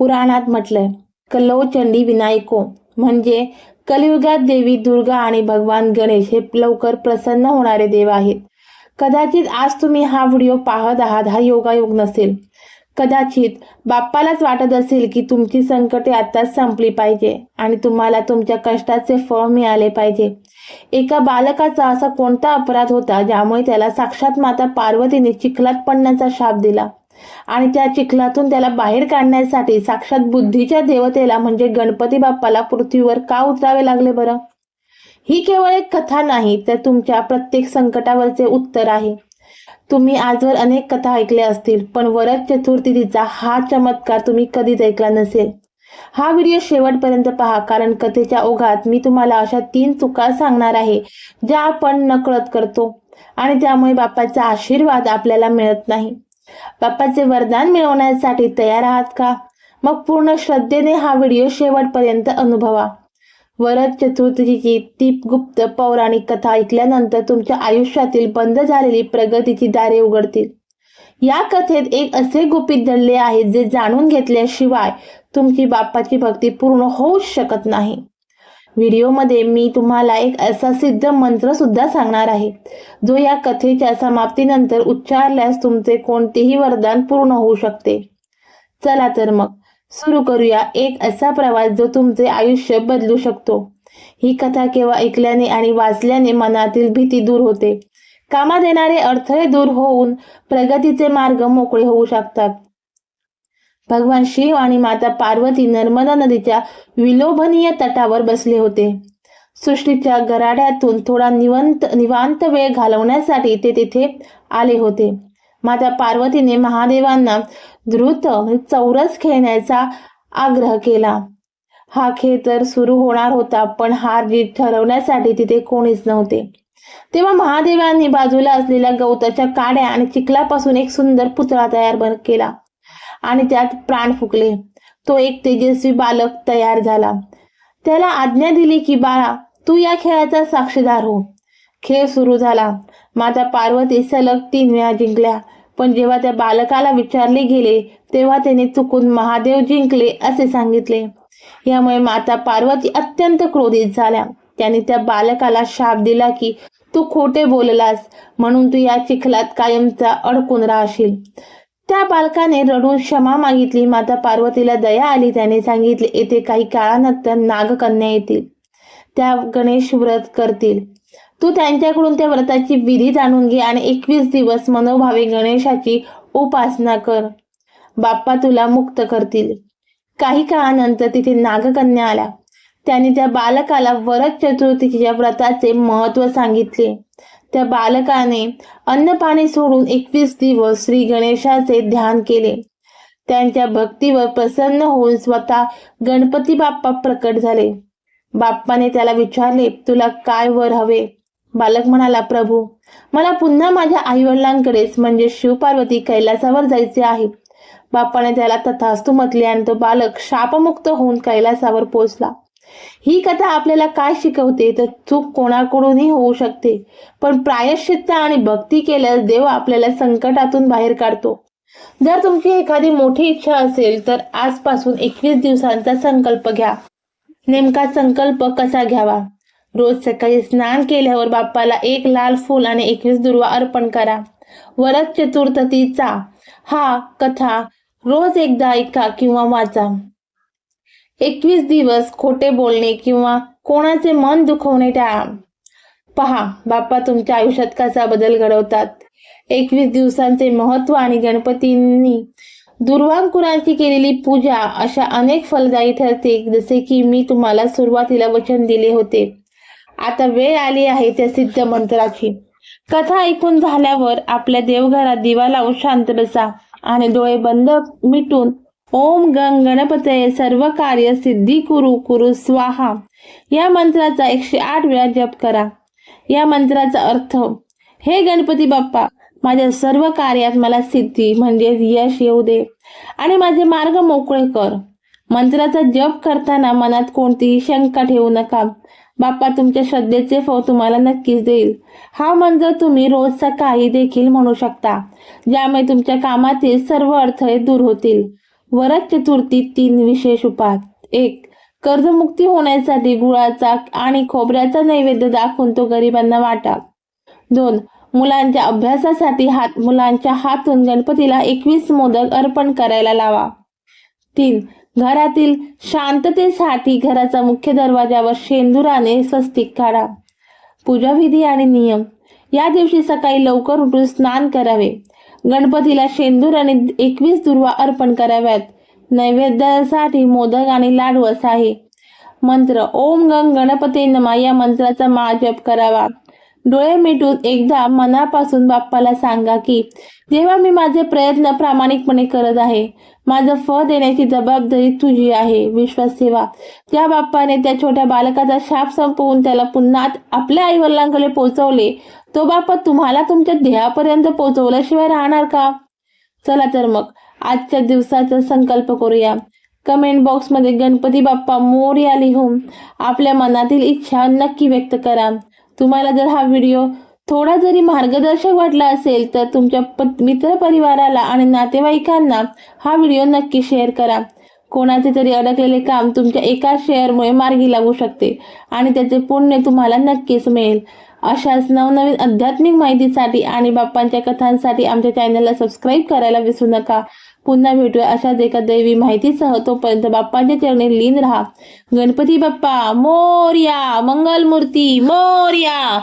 पुराणात म्हटलंय कल्लव चंडी विनायको. म्हणजे कलियुगात देवी दुर्गा आणि भगवान गणेश हे लवकर प्रसन्न होणारे देव आहेत. कदाचित आज तुम्ही हा व्हिडिओ पाहत आहात हा योगायोग नसेल. कदाचित बाप्पालाच वाटत असेल की तुमची संकटे आताच संपली पाहिजे आणि तुम्हाला तुमच्या कष्टाचे फळ मिळाले पाहिजे. एका बालकाचा असा कोणता अपराध होता ज्यामुळे त्याला साक्षात माता पार्वतीने चिखलात पडण्याचा शाप दिला? आणि त्या चिखलातून त्याला बाहेर काढण्यासाठी साक्षात बुद्धीच्या देवतेला म्हणजे गणपती बाप्पाला पृथ्वीवर का उतरावे लागले बरं? ही केवळ एक कथा नाही तर तुमच्या प्रत्येक संकटावरचे उत्तर आहे. तुम्ही आजवर अनेक कथा ऐकल्या असतील पण वरद चतुर्थीचा हा चमत्कार तुम्ही कधीच ऐकला नसेल. हा व्हिडिओ शेवटपर्यंत पहा कारण कथेच्या ओघात मी तुम्हाला अशा तीन चुका सांगणार आहे ज्या आपण नकळत करतो आणि त्यामुळे बाप्पाचा आशीर्वाद आपल्याला मिळत नाही. बाप्पाचे वरदान मिळवण्यासाठी तयार आहात का? मग पूर्ण श्रद्धेने हा व्हिडिओ शेवटपर्यंत अनुभवा. वरद चतुर्थीची ती गुप्त पौराणिक कथा ऐकल्यानंतर तुमच्या आयुष्यातील बंद झालेली प्रगतीची दारे उघडतील. या कथेत एक असे गुपित धरले आहेत जे जाणून घेतल्याशिवाय तुमची बाप्पाची भक्ती पूर्ण होऊच शकत नाही. व्हिडिओमध्ये मी तुम्हाला एक असा सिद्ध मंत्र सुद्धा सांगणार आहे. जो या कथेच्या समाप्तीनंतर उच्चारल्यास तुमचे कोणतेही वरदान पूर्ण होऊ शकते. चला तर मग सुरू करूया एक असा प्रवास जो तुमचे आयुष्य बदलू शकतो. ही कथा केवळ ऐकल्याने आणि वाचल्याने मनातील भीती दूर होते. कामात येणारे अडथळे दूर होऊन प्रगतीचे मार्ग मोकळे होऊ शकतात. भगवान शिव आणि माता पार्वती नर्मदा नदीच्या विलोभनीय तटावर बसले होते. सृष्टीच्या गराड्यातून थोडा निवंत निवांत वेळ घालवण्यासाठी ते तिथे आले होते. माता पार्वतीने महादेवांना द्रुत चौरस खेळण्याचा आग्रह केला. हा खेळ तर सुरू होणार होता पण हार जीत ठरवण्यासाठी तिथे कोणीच नव्हते. तेव्हा महादेवांनी बाजूला असलेल्या गवताच्या काड्या आणि चिखलापासून एक सुंदर पुतळा तयार केला. आणि त्यात प्राण फुकले. तो एक तेजस्वी बालक तयार झाला. त्याला आज्ञा दिली की बाळा तू या खेळाचा साक्षीदार हो. खेळ सुरू झाला. माता पार्वती सलग तीन वेळा जिंकल्या. पण जेव्हा त्या बालकाला विचारले गेले तेव्हा त्याने चुकून महादेव जिंकले असे सांगितले. यामुळे माता पार्वती अत्यंत क्रोधित झाल्या. त्याने त्या बालकाला शाप दिला की तू खोटे बोललास म्हणून तू या चिखलात कायमचा अडकून राहशील. त्या बालकाने रडून क्षमा मागितली. माता पार्वतीला दया आली. त्याने सांगितले येथे काही काळानंतर नागकन्या येतील. त्या गणेश व्रत करतील. तू त्यांच्याकडून त्या व्रताची विधी जाणून घे आणि एकवीस दिवस मनोभावे गणेशाची उपासना कर. बाप्पा तुला मुक्त करतील. काही काळानंतर तिथे नागकन्या आल्या. त्याने त्या बालकाला वरद चतुर्थीच्या व्रताचे महत्त्व सांगितले. त्या बालकाने अन्न पाणी सोडून एकवीस दिवस श्री गणेशाचे ध्यान केले. त्यांच्या भक्तीवर प्रसन्न होऊन स्वतः गणपती बाप्पा प्रकट झाले. बाप्पाने त्याला विचारले तुला काय वर हवे? बालक म्हणाला प्रभू मला पुन्हा माझ्या आईवडिलांकडेच म्हणजे शिवपार्वती कैलासावर जायचे आहे. बाप्पाने त्याला तथास्तु म्हटले आणि तो बालक शापमुक्त होऊन कैलासावर पोचला ही कथा आपल्याला काय शिकवते? तर चूक कोणाकडूनही होऊ शकते. पण प्रायश्चित्त आणि भक्ती केल्यास देव आपल्याला संकटातून बाहेर काढतो. जर तुमची एखादी मोठी इच्छा असेल तर आजपासून एकवीस दिवसांचा संकल्प घ्या. नेमका संकल्प कसा घ्यावा? रोज सकाळी स्नान केल्यावर बाप्पाला एक लाल फूल आणि एकवीस दुर्वा अर्पण करा. वरद चतुर्थीचा हा कथा रोज एकदा ऐका किंवा वाचा. एकवीस दिवस खोटे बोलणे किंवा कोणाचे मन दुखवणे टाळा पहा बाप्पा तुमच्या आयुष्यात कसा बदल घडवतात. एकवीस दिवसांचे महत्त्व आणि गणपतींनी दुर्वांकुरांची केलेली पूजा अशा अनेक फलदायी ठरते जसे की मी तुम्हाला सुरुवातीला वचन दिले होते. आता वेळ आली आहे त्या सिद्ध मंत्राची. कथा ऐकून झाल्यावर आपल्या देवघरात दिवा लावून शांत बसा आणि डोळे बंद मिटून ओम गंग गणपतये सर्व कार्य सिद्धी कुरु कुरु स्वाहा. या मंत्राचा एकशे आठ वेळा जप करा. या मंत्राचा अर्थ हे गणपती बाप्पा माझ्या सर्व कार्यात मला सिद्धी म्हणजे यश येऊ दे आणि माझे मार्ग मोकळे कर. मंत्राचा जप करताना मनात कोणतीही शंका ठेवू नका. बाप्पा तुमच्या श्रद्धेचे फळ तुम्हाला नक्कीच देईल. हा मंत्र तुम्ही रोज सकाळी देखील म्हणू शकता ज्यामुळे तुमच्या कामातील सर्व अडथळे दूर होतील. वरद चतुर्थी तीन विशेष उपाय एक कर्जमुक्ती होण्यासाठी गुळाचा आणि खोबऱ्याचा नैवेद्य दाखवून तो गरिबांना वाटा. दोन मुलांच्या अभ्यासासाठी हात मुलांच्या हातून गणपतीला एकवीस मोदक अर्पण करायला लावा. तीन घरातील शांततेसाठी घराचा मुख्य दरवाजावर शेंदुराने स्वस्तिक काढा. पूजाविधी आणि नियम. या दिवशी सकाळी लवकर उठून स्नान करावे. गणपतीला शेंदूर आणि एकवीस दुर्वा अर्पण कराव्यात. नैवेद्यासाठी मोदक आणि लाडू असा आहे. मंत्र ओम गंग गणपती नमा या मंत्राचा महाजप करावा. डोळे मिटून एकदा मनापासून बाप्पाला सांगा की जेव्हा मी माझे प्रयत्न प्रामाणिकपणे करत आहे. माझं फळ देण्याची जबाबदारी तुझी आहे. विश्वास ठेवा त्या बाप्पाने त्या छोट्या बालकाचा शाप संपवून त्याला पुन्हा आपल्या आईवडिलांकडे पोचवले पोहोचवले. तो बापत तुम्हाला तुमच्या ध्येयापर्यंत पोहोचवल्याशिवाय राहणार का? चला तर मग आजच्या दिवसाचा संकल्प करूया. कमेंट बॉक्समध्ये गणपती बाप्पा मोर्या लिहून आपल्या मनातील इच्छा नक्की व्यक्त करा. तुम्हाला जर हा व्हिडिओ थोडा जरी मार्गदर्शक वाटला असेल तर तुमच्या मित्र मित्रपरिवाराला आणि नातेवाईकांना हा व्हिडिओ नक्की शेअर करा. कोणाचे तरी अडकलेले काम तुमच्या एका शेअरमुळे मार्गी लागू शकते आणि त्याचे पुण्य तुम्हाला नक्कीच मिळेल. अशाच नवनवीन आध्यात्मिक माहितीसाठी आणि बाप्पांच्या कथांसाठी आमच्या चॅनलला सबस्क्राईब करायला विसरू नका. पुन्हा भेटूया अशाच एका दैवी माहितीसह. तोपर्यंत बाप्पांच्या चरणी लीन राहा. गणपती बाप्पा मोर्या मंगलमूर्ती मोर्या!